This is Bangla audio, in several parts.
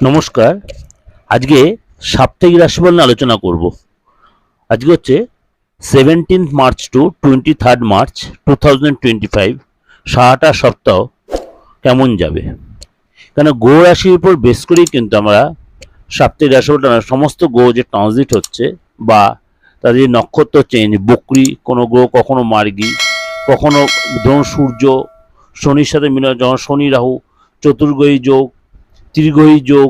নমস্কার। আজকে সাপ্তাহিক রাশিফল নিয়ে আলোচনা করব। আজকে হচ্ছে seventeenth March to twenty third March two thousand twenty five সপ্তাহ কেমন যাবে? কেন গ্রহ রাশির উপর বেস করেই কিন্তু আমরা সাপ্তাহিক রাশিফলটা সমস্ত গ্রহ যে ট্রানজিট হচ্ছে বা তাদের নক্ষত্র চেঞ্জ বকরি, কোনো গ্রহ কখনো মার্গি, কখনো ধরুন সূর্য, শনির সাথে মিলন যখন শনি, রাহু চতুর্গ্রহী যোগ ত্রিগ্রহী যোগ,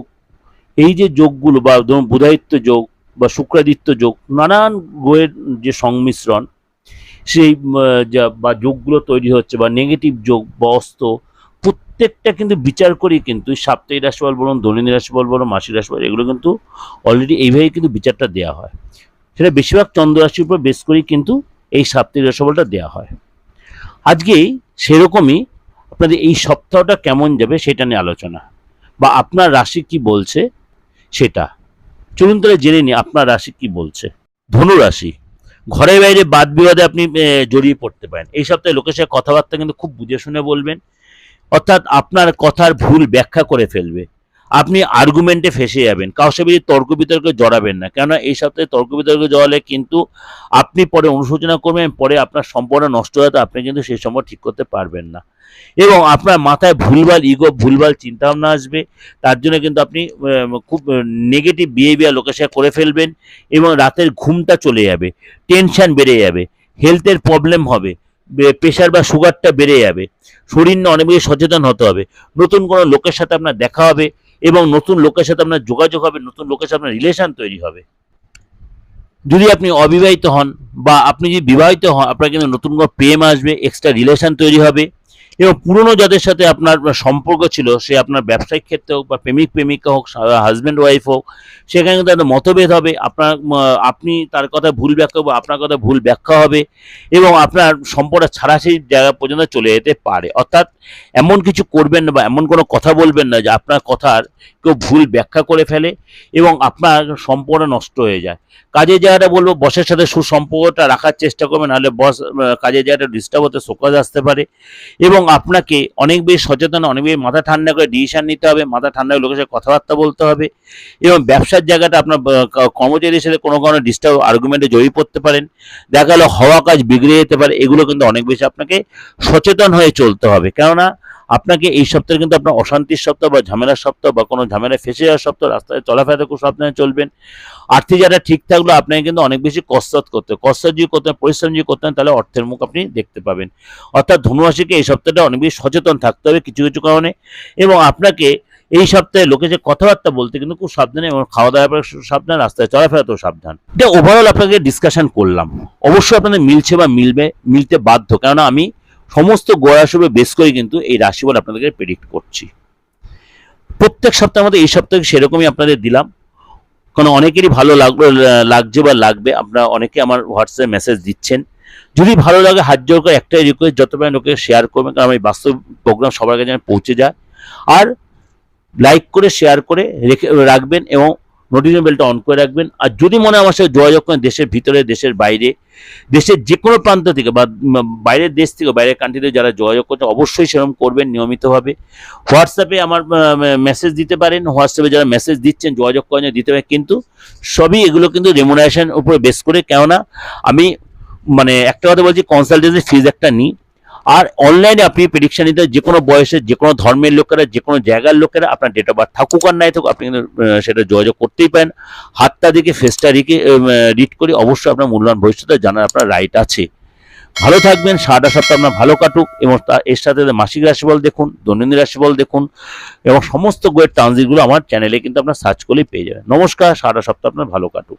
এই যে যোগগুলো বা ধরুন বুধায়িত্ব যোগ বা শুক্রাদিত্য যোগ, নানান গ্রহের যে সংমিশ্রণ, সেই যা বা যোগগুলো তৈরি হচ্ছে বা নেগেটিভ যোগ বা অস্ত, প্রত্যেকটা কিন্তু বিচার করেই কিন্তু সাপ্তাহিক রাশিফল বলুন, দৈনন্দিন রাশিফল বলুন, মাসিক রাশিফল, এগুলো কিন্তু অলরেডি এইভাবেই কিন্তু বিচারটা দেওয়া হয়। সেটা বেশিরভাগ চন্দ্র রাশির উপর বেস করেই কিন্তু এই সাপ্তাহিক রাশিফলটা দেওয়া হয়। আজকেই সেরকমই আপনাদের এই সপ্তাহটা কেমন যাবে সেটা নিয়ে আলোচনা। বা আপনার রাশি কি বলছে সেটা। চলুন তাহলে জেনে নিই আপনার রাশি কি বলছে। ধনু রাশি। ঘরে বাইরে বাদ বিবাদে আপনি জড়িয়ে পড়তে পারেন। এই সপ্তাহে লোকের সাথে কথাবার্তা কিন্তু খুব বুঝে শুনে বলবেন। অর্থাৎ আপনার কথার ভুল ব্যাখ্যা করে ফেলবে। আপনি আর্গুমেন্টে ফেসে যাবেন। কারোর সাথে তর্ক বিতর্কে জড়াবেন না। কেননা এই সপ্তাহে তর্ক বিতর্কে জড়ালে কিন্তু আপনি পরে অনুশোচনা করবেন, পরে আপনার সম্পর্ক নষ্ট হয়ে আপনি কিন্তু সেই সময় ঠিক করতে পারবেন না। এবং আপনার মাথায় ভুলভাল ইগো ভুলভাল চিন্তাভাবনা আসবে। তার জন্য কিন্তু আপনি খুব নেগেটিভ বিহেভিয়ার লোকের সাথে করে ফেলবেন এবং রাতের ঘুমটা চলে যাবে টেনশন বেড়ে যাবে হেলথের প্রবলেম হবে প্রেশার বা সুগারটা বেড়ে যাবে, শরীর নিয়ে অনেক বেশি সচেতন হতে হবে। নতুন কোনো লোকের সাথে আপনার দেখা হবে এবং নতুন লোকের সাথে আপনার যোগাযোগ হবে, নতুন লোকের সাথে আপনার রিলেশন তৈরি হবে। যদি আপনি অবিবাহিত হন বা আপনি যদি বিবাহিত হন, আপনার কিন্তু নতুন কোনো প্রেম আসবে এক্সট্রা রিলেশন তৈরি হবে। এবং পুরনো যাদের সাথে আপনার সম্পর্ক ছিল, সে আপনার ব্যবসায়িক ক্ষেত্রে হোক বা প্রেমিক প্রেমিকা হোক হাজব্যান্ড ওয়াইফ হোক, সেখানে কিন্তু একটা মতভেদ হবে। আপনার আপনি তার কথা ভুল ব্যাখ্যা বা আপনার কথা ভুল ব্যাখ্যা হবে এবং আপনার সম্পর্ক ছাড়াছাড়ি জায়গা পর্যন্ত চলে যেতে পারে। অর্থাৎ এমন কিছু করবেন না বা এমন কোনো কথা বলবেন না যে আপনার কথার কেউ ভুল ব্যাখ্যা করে ফেলে এবং আপনার সম্পর্ক নষ্ট হয়ে যায়। কাজের জায়গাটা বলব, বসের সাথে সুসম্পর্কটা রাখার চেষ্টা করবেন, নাহলে বস কাজের জায়গাটা ডিস্টার্ব হতে শোকাজ আসতে পারে এবং আপনাকে অনেক বেশি সচেতন, অনেক বেশি মাথা ঠান্ডা করে ডিসিশন নিতে হবে, মাথা ঠান্ডা করে লোকের সাথে কথাবার্তা বলতে হবে এবং ব্যবসার জায়গাটা আপনার কর্মচারীর সাথে কোনো কোনো ডিস্টার্ব আর্গুমেন্টে জড়িয়ে পড়তে পারেন। দেখা গেলো হওয়া কাজ বিগড়ে যেতে পারে, এগুলো কিন্তু অনেক বেশি আপনাকে সচেতন হয়ে চলতে হবে। কেননা আপনাকে এই সপ্তাহে কিন্তু আপনার অশান্তির সপ্তাহ বা ঝামেলার সপ্তাহ বা কোনো ঝামেলায় ফেসে যাওয়ার সপ্তাহ রাস্তায় চলাফেরা খুব সাবধানে চলবেন। আর্থিক জায়গাটা ঠিক থাকলে আপনাকে কিন্তু অনেক বেশি কসরত করতে। কসরত যদি করতে পরিশ্রম যদি করতে হয়, তাহলে অর্থের মুখ আপনি দেখতে পাবেন। অর্থাৎ ধনুরাশিকে এই সপ্তাহটা অনেক বেশি সচেতন থাকতে হবে কিছু কিছু কারণে। এবং আপনাকে এই সপ্তাহে লোকে যে কথাবার্তা বলতে কিন্তু খুব সাবধানে এবং খাওয়া দাওয়া সাবধান রাস্তায় চলাফেরা তো সাবধান। এটা ওভারঅল আপনাকে ডিসকাশন করলাম। অবশ্যই আপনাদের মিলছে বা মিলবে মিলতে বাধ্য। কেননা আমি সমস্ত গোড়াশুভে বেস করে কিন্তু এই রাশিফল আপনাদেরকে প্রেডিক্ট করছি। প্রত্যেক সপ্তাহের মধ্যে এই সপ্তাহে সেরকমই আপনাদের দিলাম। কারণ অনেকেরই ভালো লাগবে লাগছে বা লাগবে, আপনারা অনেকে আমার হোয়াটসঅ্যাপে মেসেজ দিচ্ছেন। যদি ভালো লাগে, হাত জোর করে একটাই রিকোয়েস্ট যত পারেন লোকে শেয়ার করবেন কারণ আমি বাস্তব প্রোগ্রাম সবার কাছে পৌঁছে যায়। আর লাইক করে শেয়ার করে রেখে, রাখবেন এবং নোটিফিকেশন বেলটা অন করে রাখবেন। আর যদি মনে আমার সাথে যোগাযোগ করেন দেশের ভিতরে, দেশের বাইরে, দেশের যে কোনো প্রান্ত থেকে বা বাইরের দেশ থেকে, বাইরের কান্ট্রিতে যারা যোগাযোগ করছে অবশ্যই সেরকম করবেন নিয়মিতভাবে। হোয়াটসঅ্যাপে আমার মেসেজ দিতে পারেন। হোয়াটসঅ্যাপে যারা মেসেজ দিচ্ছেন, যোগাযোগ করেন, দিতে পারেন। কিন্তু সবই এগুলো কিন্তু রেমুনারেশন উপরে বেস করে। কেননা আমি মানে একটা কথা বলছি কনসালটেন্সি ফিজ একটা নিই। আর অনলাইনে আপনি প্রেডিকশন নিতে, যে কোনো বয়সের, যে কোনো ধর্মের লোকেরা, যে কোনো জায়গার লোকেরা আপনার ডেট অফ বার্থ থাকুক আর নাই থাকুক, আপনি কিন্তু সেটা যোগাযোগ করতেই পারেন। হাতটা দিকে ফেসটা রিকে রিড করে অবশ্যই আপনার মূল্যবান ভবিষ্যতে জানার আপনার রাইট আছে। ভালো থাকবেন, সারাটা সপ্তাহ আপনার ভালো কাটুক এবং তা, এর সাথে মাসিক রাশিফল দেখুন, দৈনন্দিন রাশিফল দেখুন এবং সমস্ত গোয়ের ট্রানজিটগুলো আমার চ্যানেলে কিন্তু আপনার সার্চ করলেই পেয়ে যাবেন। নমস্কার, সারাটা সপ্তাহ আপনার ভালো কাটুক।